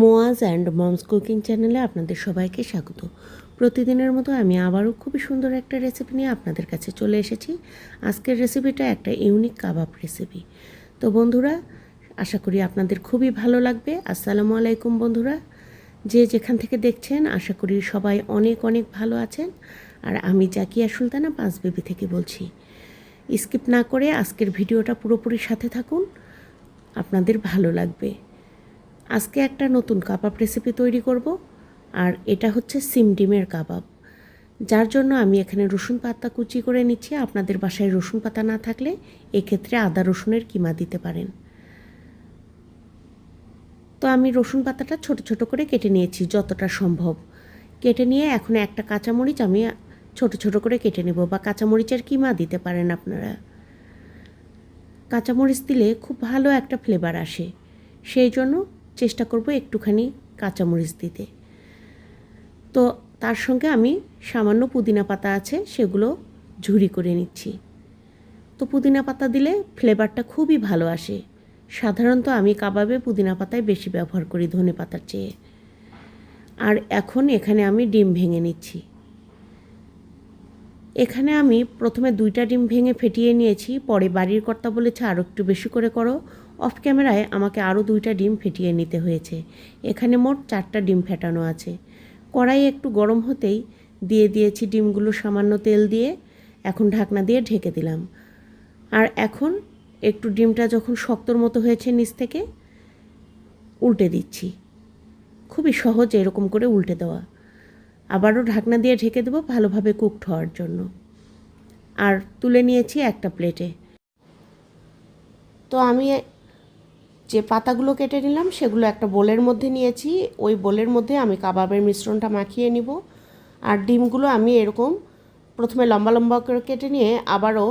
Muaz and moms cooking চ্যানেলে আপনাদের সবাইকে স্বাগত। প্রতিদিনের মতো আমি আবারও খুবই সুন্দর একটা রেসিপি নিয়ে আপনাদের কাছে চলে এসেছি। আজকের রেসিপিটা একটা ইউনিক কাবাব রেসিপি তো বন্ধুরা, আশা করি আপনাদের খুবই ভালো লাগবে। আসসালামু আলাইকুম বন্ধুরা। যে যেখান থেকে দেখছেন, আশা করি সবাই অনেক অনেক ভালো আছেন। আর আমি জাকিয়া সুলতানা পাঁচবেবি থেকে বলছি। স্কিপ না করে আজকের ভিডিওটা পুরোপুরি সাথে থাকুন। আপনাদের ভালো লাগবে। আজকে একটা নতুন কাবাব রেসিপি তৈরি করব, আর এটা হচ্ছে সিম ডিমের কাবাব। যার জন্য আমি এখানে রসুন পাতা কুচি করে নিচ্ছি। আপনাদের বাসায় রসুন পাতা না থাকলে এক্ষেত্রে আদা রসুনের কিমা দিতে পারেন। তো আমি রসুন পাতাটা ছোট ছোট করে কেটে নিয়েছি, যতটা সম্ভব। কেটে নিয়ে এখন একটা কাঁচামরিচ আমি ছোট ছোট করে কেটে নেব, বা কাঁচামরিচের কিমা দিতে পারেন আপনারা। কাঁচামরিচ দিলে খুব ভালো একটা ফ্লেভার আসে। সেই জন্য চেষ্টা করব একটুখানি কাঁচামরিচ দিতে। তো তার সঙ্গে আমি সামান্য পুদিনা পাতা আছে, সেগুলো ঝুরি করে নিচ্ছি। তো পুদিনা পাতা দিলে ফ্লেভারটা খুবই ভালো আসে। সাধারণত আমি কাবাবে পুদিনা পাতায় বেশি ব্যবহার করি ধনে পাতার চেয়ে। আর এখন এখানে আমি ডিম ভেঙে নিচ্ছি। এখানে আমি প্রথমে দুইটা ডিম ভেঙে ফেটিয়ে নিয়েছি, পরে বাড়ির কর্তা বলেছে আরও একটু বেশি করে করো। অফ ক্যামেরায় আমাকে আরও দুইটা ডিম ফেটিয়ে নিতে হয়েছে। এখানে মোট চারটা ডিম ফেটানো আছে। কড়াই একটু গরম হতেই দিয়ে দিয়েছি ডিমগুলো সামান্য তেল দিয়ে এখন ঢাকনা দিয়ে ঢেকে দিলাম। আর এখন একটু ডিমটা যখন শক্তর মতো হয়েছে নিচ থেকে উল্টে দিচ্ছি। খুবই সহজ এরকম করে উল্টে দেওয়া। আবারও ঢাকনা দিয়ে ঢেকে দেবো ভালোভাবে কুকড হওয়ার জন্য। আর তুলে নিয়েছি একটা প্লেটে। তো আমি যে পাতাগুলো কেটে নিলাম, সেগুলো একটা বোলের মধ্যে নিয়েছি। ওই বোলের মধ্যে আমি কাবাবের মিশ্রণটা মাখিয়ে নিব। আর ডিমগুলো আমি এরকম প্রথমে লম্বা লম্বা করে কেটে নিয়ে আবারও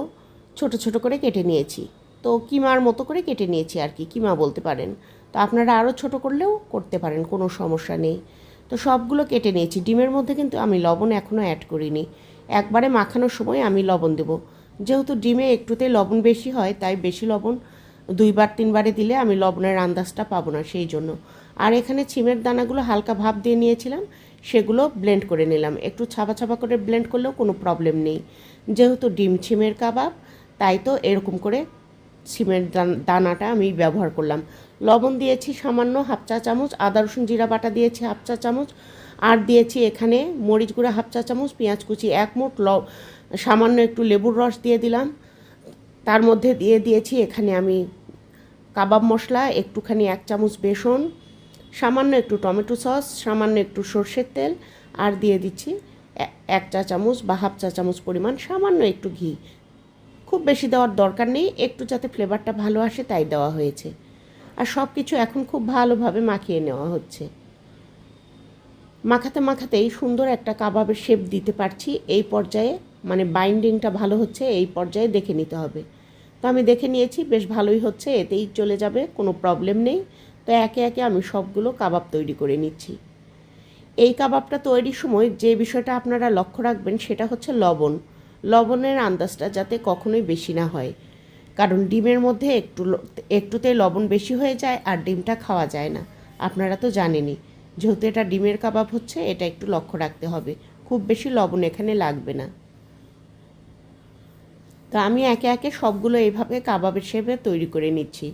ছোট ছোট করে কেটে নিয়েছি। তো কিমার মতো করে কেটে নিয়েছি আর কি, কিমা বলতে পারেন। তো আপনারা আরও ছোট করলেও করতে পারেন, কোনো সমস্যা নেই। তো সবগুলো কেটে নিয়েছি। ডিমের মধ্যে কিন্তু আমি লবণ এখনও অ্যাড করিনি। একবারে মাখানোর সময় আমি লবণ দেব। যেহেতু ডিমে একটুতে লবণ বেশি হয়, তাই বেশি লবণ দুইবার, তিনবারে দিলে আমি লবণের আন্দাজটা পাবো না সেই জন্য। আর এখানে ছিমের দানাগুলো হালকা ভাপ দিয়ে নিয়েছিলাম, সেগুলো ব্লেন্ড করে নিলাম। একটু ছাপা ছাপা করে ব্লেন্ড করলেও কোনো প্রবলেম নেই। যেহেতু ডিম ছিমের কাবাব, তাই তো এরকম করে সিমের দানাটা আমি ব্যবহার করলাম। লবণ দিয়েছি সামান্য হাফ চা চামচ, আদা, রসুন, জিরা বাটা দিয়েছি হাফ চা চামচ, আর দিয়েছি এখানে মরিচ গুঁড়া হাফ চা চামচ, পেঁয়াজ কুচি এক মুঠ, ল, সামান্য একটু লেবুর রস দিয়ে দিলাম। তার মধ্যে দিয়ে দিয়েছি এখানে আমি কাবাব মশলা, একটুখানি এক চামচ বেসন, সামান্য একটু টমেটো সস, সামান্য একটু সর্ষের তেল, আর দিয়ে দিচ্ছি এক চা চামচ বা হাফ চা চামচ পরিমাণ সামান্য একটু ঘি। খুব বেশি দেওয়ার দরকার নেই, একটু যাতে ফ্লেভারটা ভালো আসে তাই দেওয়া হয়েছে। আর সব কিছু এখন খুব ভালোভাবে মাখিয়ে নেওয়া হচ্ছে। মাখাতে মাখাতেই সুন্দর একটা কাবাবের শেপ দিতে পারছি এই পর্যায়ে। মানে বাইন্ডিংটা ভালো হচ্ছে, এই পর্যায়ে দেখে নিতে হবে। তো আমি দেখে নিয়েছি, বেশ ভালোই হচ্ছে, এতেই চলে যাবে, কোনো প্রবলেম নেই। তো একে একে আমি সবগুলো কাবাব তৈরি করে নিচ্ছি। এই কাবাবটা তৈরির সময় যে বিষয়টা আপনারা লক্ষ্য রাখবেন, সেটা হচ্ছে লবণ। লবণের আন্দাজটা যাতে কখনোই বেশি না হয়। কারণ ডিমের মধ্যে একটু একটুতে লবণ বেশি হয়ে যায় আর ডিমটা খাওয়া যায় না। আপনারা তো জানেনই, যেহেতু এটা ডিমের কাবাব হচ্ছে, এটা একটু লক্ষ্য রাখতে হবে। খুব বেশি লবণ এখানে লাগবে না। তো আমি একে একে সবগুলো এইভাবে কাবাব হিসেবে তৈরি করে নিচ্ছি।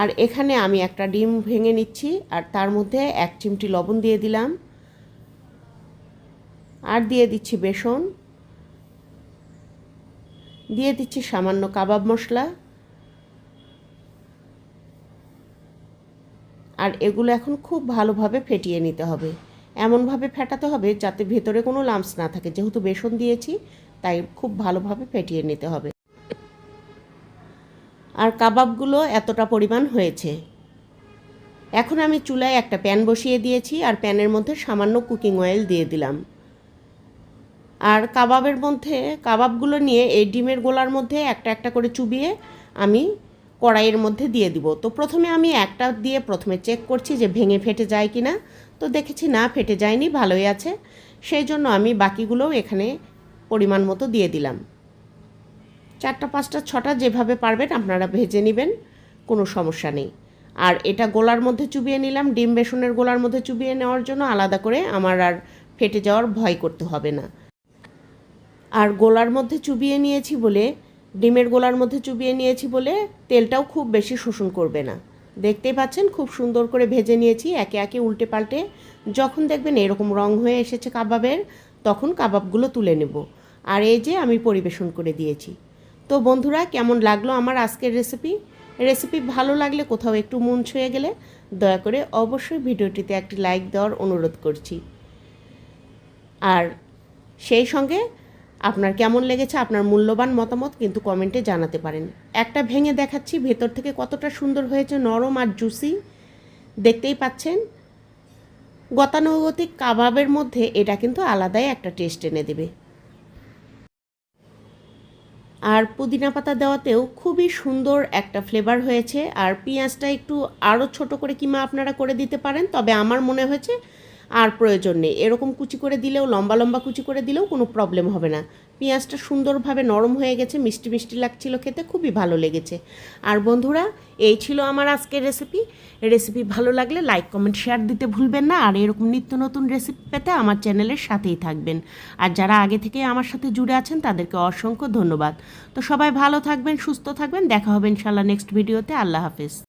আর এখানে আমি একটা ডিম ভেঙে নিচ্ছি, আর তার মধ্যে এক চিমটি লবণ দিয়ে দিলাম। আর দিয়ে দিচ্ছি বেসন। দিয়ে দিচ্ছি সামান্য কাবাব মশলা। আর এগুলো এখন খুব ভালোভাবে ফেটিয়ে নিতে হবে। এমনভাবে ফেটাতে হবে যাতে ভেতরে কোনো লাম্পস না থাকে। যেহেতু বেসন দিয়েছি, তাই খুব ভালোভাবে ফেটিয়ে নিতে হবে। আর কাবাবগুলো এতটা পরিমাণ হয়েছে। এখন আমি চুলায় একটা প্যান বসিয়ে দিয়েছি আর প্যানের মধ্যে সামান্য কুকিং অয়েল দিয়ে দিলাম। আর কাবাবের মধ্যে, কাবাবগুলো নিয়ে এই ডিমের গোলার মধ্যে একটা একটা করে চুবিয়ে আমি কড়াইয়ের মধ্যে দিয়ে দিব। তো প্রথমে আমি একটা দিয়ে প্রথমে চেক করছি যে ভেঙে ফেটে যায় কি না তো দেখেছি, না, ফেটে যায়নি, ভালোই আছে। সেই জন্য আমি বাকিগুলোও এখানে পরিমাণ মতো দিয়ে দিলাম। চারটা, পাঁচটা, ছটা যেভাবে পারবেন আপনারা ভেজে নেবেন, কোনো সমস্যা নেই। আর এটা গোলার মধ্যে চুবিয়ে নিলাম, ডিম বেসনের গোলার মধ্যে চুবিয়ে নেওয়ার জন্য আলাদা করে আমার আর ফেটে যাওয়ার ভয় করতে হবে না। আর গোলার মধ্যে চুবিয়ে নিয়েছি বলে, ডিমের গোলার মধ্যে চুবিয়ে নিয়েছি বলে তেলটাও খুব বেশি শোষণ করবে না। দেখতেই পাচ্ছেন, খুব সুন্দর করে ভেজে নিয়েছি, একে একে উল্টে পাল্টে। যখন দেখবেন এরকম রং হয়ে এসেছে কাবাবের, তখন কাবাবগুলো তুলে নেব। আর এই যে আমি পরিবেশন করে দিয়েছি। তো বন্ধুরা, কেমন লাগল আমার আজকের রেসিপি? রেসিপি ভালো লাগলে কোথাও একটু মন ছুঁয়ে গেলে দয়া করে অবশ্যই ভিডিওটিতে একটি লাইক দেওয়ার অনুরোধ করছি। আর সেই সঙ্গে আপনার কেমন লেগেছে, আপনার মূল্যবান মতামত কিন্তু কমেন্টে জানাতে পারেন। একটা ভেঙে দেখাচ্ছি, ভেতর থেকে কতটা সুন্দর হয়েছে, নরম আর জুসি দেখতেই পাচ্ছেন, গতানুগতিক কাবাবের মধ্যে এটা কিন্তু আলাদাই একটা টেস্ট এনে দেবে। আর পুদিনা পাতা দেওয়াতেও খুবই সুন্দর একটা ফ্লেভার হয়েছে, আর পেঁয়াজটা একটু আরও ছোট করে কিমা আপনারা করে দিতে পারেন, তবে আমার মনে হয়েছে আর প্রয়োজন নেই। এরকম কুচি করে দিলেও, লম্বা লম্বা কুচি করে দিলেও কোনো প্রবলেম হবে না। পেঁয়াজটা সুন্দরভাবে নরম হয়ে গেছে, মিষ্টি মিষ্টি লাগছিল খেতে, খুবই ভালো লেগেছে। আর বন্ধুরা, এই ছিল আমার আজকের রেসিপি রেসিপি ভালো লাগলে লাইক কমেন্ট শেয়ার দিতে ভুলবেন না। আর এরকম নিত্য নতুন রেসিপি পেতে আমার চ্যানেলের সাথেই থাকবেন। আর যারা আগে থেকে আমার সাথে জুড়ে আছেন, তাদেরকে অসংখ্য ধন্যবাদ। তো সবাই ভালো থাকবেন, সুস্থ থাকবেন। দেখা হবে ইনশাল্লাহ নেক্সট ভিডিওতে আল্লাহ হাফিজ।